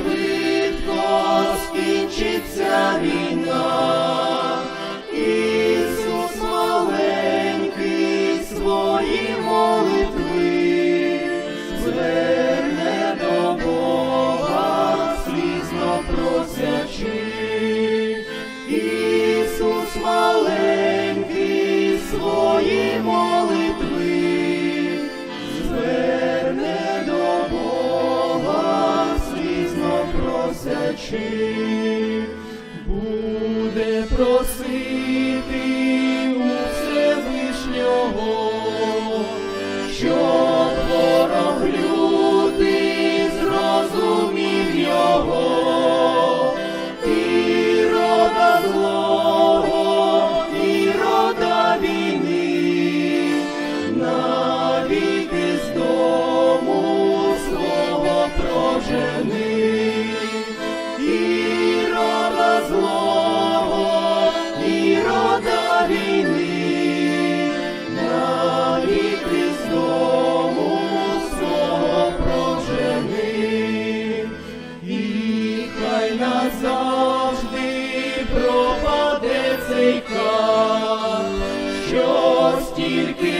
швидко скінчиться війна. Ісус маленький свої молитви просячи, буде просити у Всевишнього, щоб ворог лютий зрозумів його. І рода злого, і рода війни, навіки з дому свого прожени. Що стільки